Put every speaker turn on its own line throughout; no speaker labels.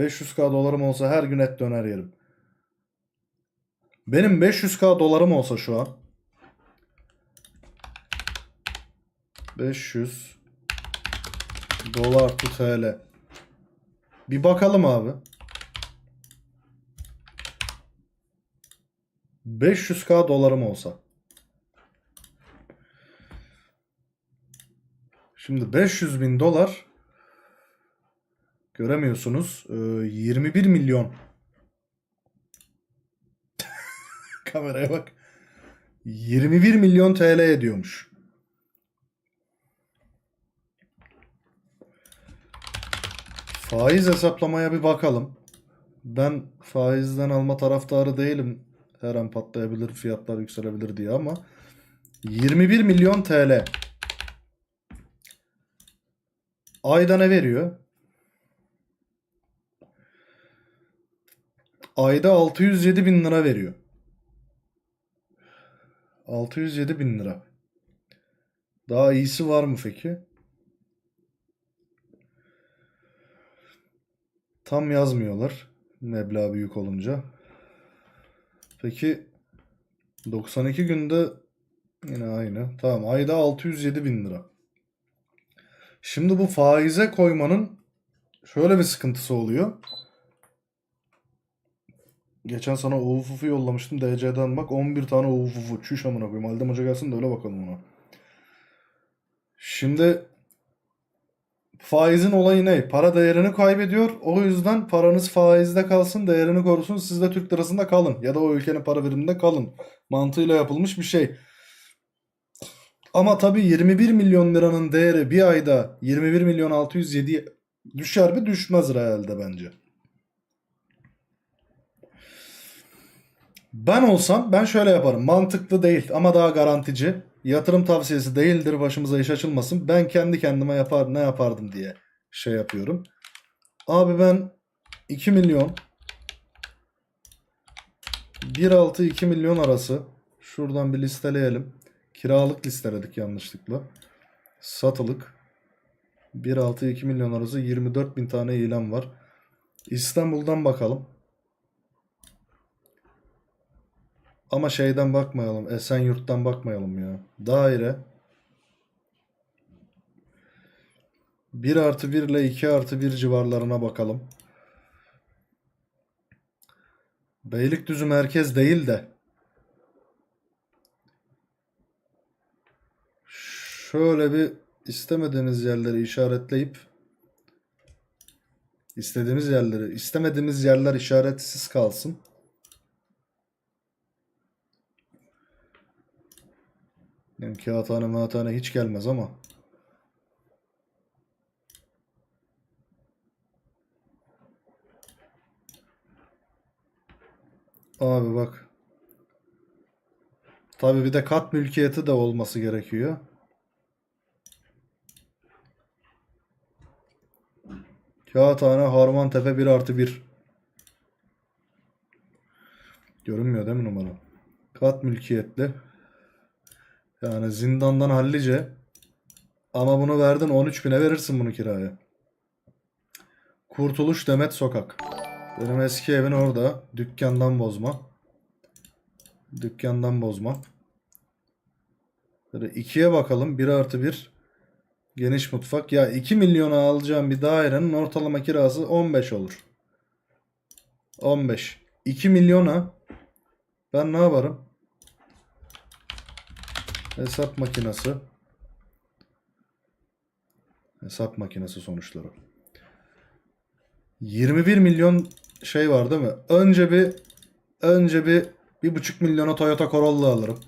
500k dolarım olsa her gün et döner yerim. Benim 500k dolarım olsa şu an 500 dolar to TL. Bir bakalım abi. 500k dolarım olsa. Şimdi 500 bin dolar göremiyorsunuz. Ee, 21 milyon. Kameraya bak. 21 milyon TL ediyormuş. Faiz hesaplamaya bir bakalım. Ben faizden alma taraftarı değilim. Her an patlayabilir, fiyatlar yükselebilir diye ama 21 milyon TL. Ayda ne veriyor? Ayda 607 bin lira veriyor. 607 bin lira. Daha iyisi var mı peki? Tam yazmıyorlar. Meblağ büyük olunca. Peki 92 günde yine aynı. Tamam ayda 607 bin lira. Şimdi bu faize koymanın şöyle bir sıkıntısı oluyor. Geçen sana UFUF'u yollamıştım. DC'den bak 11 tane UFUF'u. Çüş amına koyayım. Haldem Hoca gelsin de öyle bakalım ona. Şimdi faizin olayı ne? Para değerini kaybediyor. O yüzden paranız faizde kalsın, değerini korusun. Siz de Türk lirasında kalın. Ya da o ülkenin para biriminde kalın. Mantığıyla yapılmış bir şey. Ama tabii 21 milyon liranın değeri bir ayda 21 milyon 607 düşer mi? Düşmez herhalde bence. Ben olsam ben şöyle yaparım. Mantıklı değil ama daha garantici. Yatırım tavsiyesi değildir başımıza iş açılmasın. Ben kendi kendime yapar ne yapardım diye şey yapıyorum. Abi ben 2 milyon 1.6-2 milyon arası şuradan bir listeleyelim. Kiralık listeledik yanlışlıkla. Satılık 1.6-2 milyon arası 24 bin tane ilan var. İstanbul'dan bakalım. Ama şeyden bakmayalım. Esenyurt'tan bakmayalım ya. Daire. 1 artı 1 ile 2 artı 1 civarlarına bakalım. Beylikdüzü merkez değil de. Şöyle bir istemediğimiz yerleri işaretleyip istediğimiz yerleri istemediğimiz yerler işaretsiz kalsın. Yani kağıthane mağathane hiç gelmez ama. Abi bak. Tabii bir de kat mülkiyeti de olması gerekiyor. Kağıthane Harmantepe 1 artı 1. Görünmüyor değil mi numara? Kat mülkiyetli. Yani zindandan hallice. Ama bunu verdin 13 bine verirsin bunu kiraya. Kurtuluş Demet Sokak. Benim eski evin orada. Dükkandan bozma. Dükkandan bozma. Böyle ikiye bakalım. 1 artı 1. Geniş mutfak. Ya 2 milyona alacağım bir dairenin ortalama kirası 15 olur. 15. 2 milyona ben ne yaparım? Hesap makinesi. Hesap makinesi sonuçları. 21 milyon şey var değil mi? Önce bir önce bir bir buçuk milyona Toyota Corolla alırım.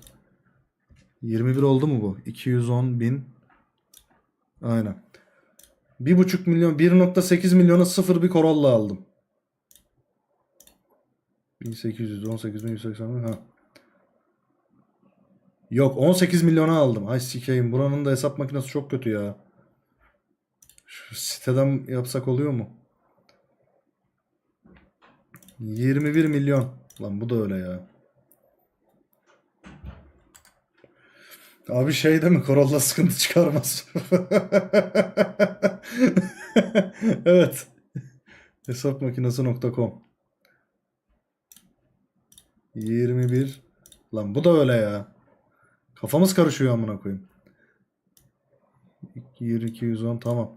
21 oldu mu bu? 210 bin. Aynen. Bir buçuk milyon 1.8 milyona sıfır bir Corolla aldım. 1818 180 ha. Yok 18 milyona aldım. Ay sikeyim. Buranın da hesap makinesi çok kötü ya. Şu siteden yapsak oluyor mu? 21 milyon. Lan bu da öyle ya. Abi şey değil mi? Corolla sıkıntı çıkarmaz. evet. Hesapmakinesi.com 21 Lan bu da öyle ya. Kafamız karışıyor amına koyayım. 2210 tamam.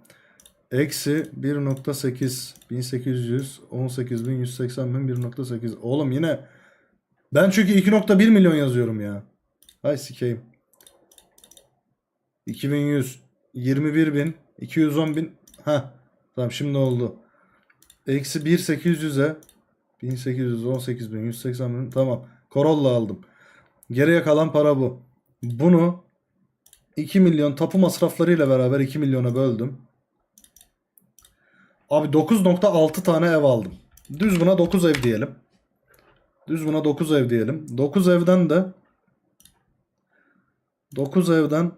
Eksi 1.8 1800 18180 bin 1.8 Oğlum yine ben çünkü 2.1 milyon yazıyorum ya. Hay sikeyim. 2100 21 bin 210 bin ha tamam şimdi oldu. Eksi 1800'e 1818 bin 180 bin tamam. Corolla aldım. Geriye kalan para bu. Bunu 2 milyon tapu masraflarıyla beraber 2 milyona böldüm. Abi 9.6 tane ev aldım. Düz buna 9 ev diyelim. Düz buna 9 ev diyelim. 9 evden de 9 evden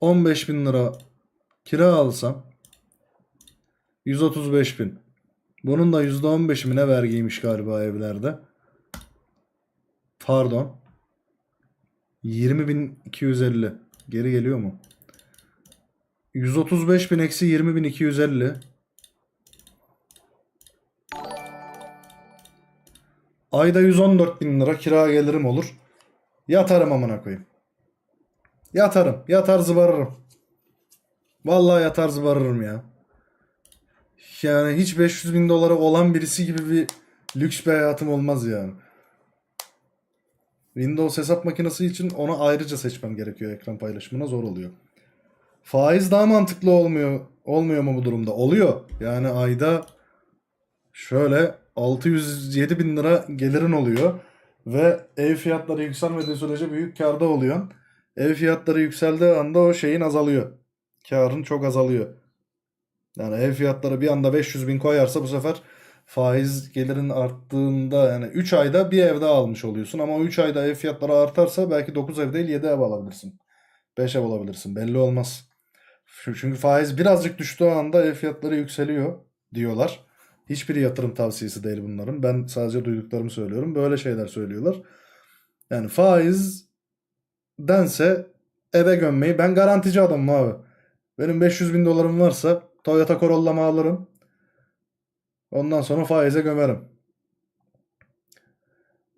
15 bin lira kira alsam 135 bin. Bunun da %15 mi ne vergiymiş galiba evlerde. Pardon. 20.250. Geri geliyor mu? 135 bin eksi 20.250. Ayda 114 bin lira kira gelirim olur. Yatarım amına koyayım. Yatarım. Yatar zıbarırım. Vallahi yatar zıbarırım ya. Yani hiç 500 bin dolara olan birisi gibi bir lüks bir hayatım olmaz yani. Windows hesap makinesi için onu ayrıca seçmem gerekiyor ekran paylaşımına zor oluyor. Faiz daha mantıklı olmuyor olmuyor mu bu durumda? Oluyor. Yani ayda şöyle 607 bin lira gelirin oluyor ve ev fiyatları yükselmediği sürece büyük karda oluyor. Ev fiyatları yükseldiği anda o şeyin azalıyor. Karın çok azalıyor. Yani ev fiyatları bir anda 500 bin koyarsa bu sefer faiz gelirin arttığında yani 3 ayda bir ev daha almış oluyorsun. Ama 3 ayda ev fiyatları artarsa belki 9 ev değil 7 ev alabilirsin. 5 ev alabilirsin. Belli olmaz. Çünkü faiz birazcık düştüğü anda ev fiyatları yükseliyor diyorlar. Hiçbiri yatırım tavsiyesi değil bunların. Ben sadece duyduklarımı söylüyorum. Böyle şeyler söylüyorlar. Yani faiz dense eve gömmeyi ben garantici adamım abi. Benim 500 bin dolarım varsa Toyota Corolla'mı alırım. Ondan sonra faize gömerim.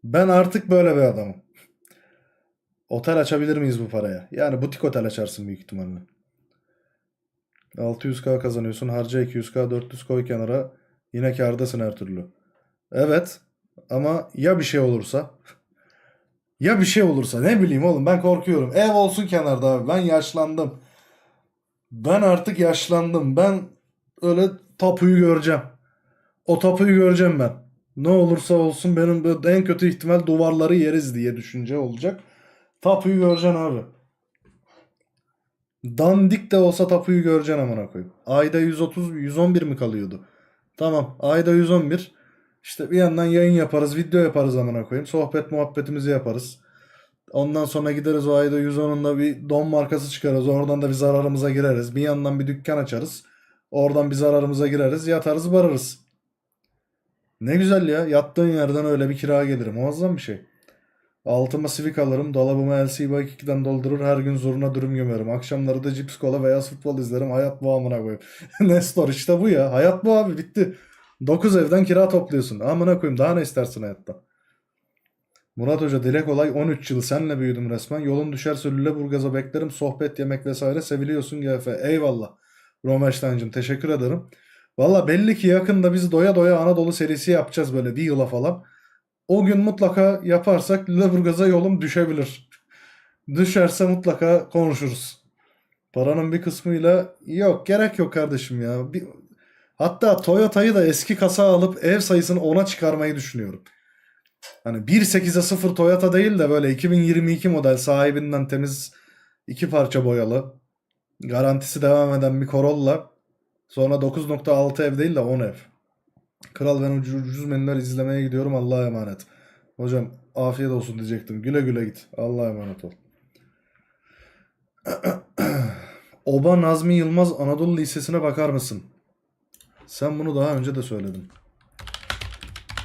Ben artık böyle bir adamım. Otel açabilir miyiz bu paraya? Yani butik otel açarsın büyük ihtimalle. 600k kazanıyorsun. Harca 200k 400 koy kenara. Yine kârdasın her türlü. Evet. Ama ya bir şey olursa? Ya bir şey olursa ne bileyim oğlum ben korkuyorum. Ev olsun kenarda abi. Ben yaşlandım. Ben artık yaşlandım. Ben öyle tapuyu göreceğim. O tapuyu göreceğim ben. Ne olursa olsun benim böyle en kötü ihtimal duvarları yeriz diye düşünce olacak. Tapuyu göreceksin abi. Dandik de olsa tapuyu göreceksin amına koyayım. Ayda 130 111 mi kalıyordu? Tamam ayda 111. İşte bir yandan yayın yaparız, video yaparız amına koyayım. Sohbet muhabbetimizi yaparız. Ondan sonra gideriz o ayda 110'unda bir don markası çıkarız. Oradan da bir zararımıza gireriz. Bir yandan bir dükkan açarız. Oradan bir zararımıza gireriz. Yatarız bararız. Ne güzel ya. Yattığın yerden öyle bir kira gelir. Muazzam bir şey. Altıma Civic alırım. Dolabıma LC Bike 2'den doldurur. Her gün zoruna dürüm gömerim. Akşamları da cips kola beyaz futbol izlerim. Hayat bu amına koyayım. Nestor işte bu ya. Hayat bu abi bitti. 9 evden kira topluyorsun. Amına koyayım daha ne istersin hayatta? Murat Hoca dile kolay 13 yıl senle büyüdüm resmen. Yolun düşerse Lüleburgaz'a beklerim. Sohbet, yemek vesaire seviliyorsun GF. Eyvallah. Romeştancım teşekkür ederim. Valla belli ki yakında biz doya doya Anadolu serisi yapacağız böyle bir yıla falan. O gün mutlaka yaparsak Lüleburgaz'a yolum düşebilir. Düşerse mutlaka konuşuruz. Paranın bir kısmıyla yok gerek yok kardeşim ya. Bir, hatta Toyota'yı da eski kasa alıp ev sayısını 10'a çıkarmayı düşünüyorum. Hani 1.8'e 0 Toyota değil de böyle 2022 model sahibinden temiz iki parça boyalı. Garantisi devam eden bir Corolla. Sonra 9.6 ev değil de 10 ev. Kral ben ucuz, menüler izlemeye gidiyorum. Allah'a emanet. Hocam afiyet olsun diyecektim. Güle güle git. Allah'a emanet ol. Oba Nazmi Yılmaz Anadolu Lisesi'ne bakar mısın? Sen bunu daha önce de söyledin.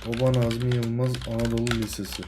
Oba Nazmi Yılmaz Anadolu Lisesi.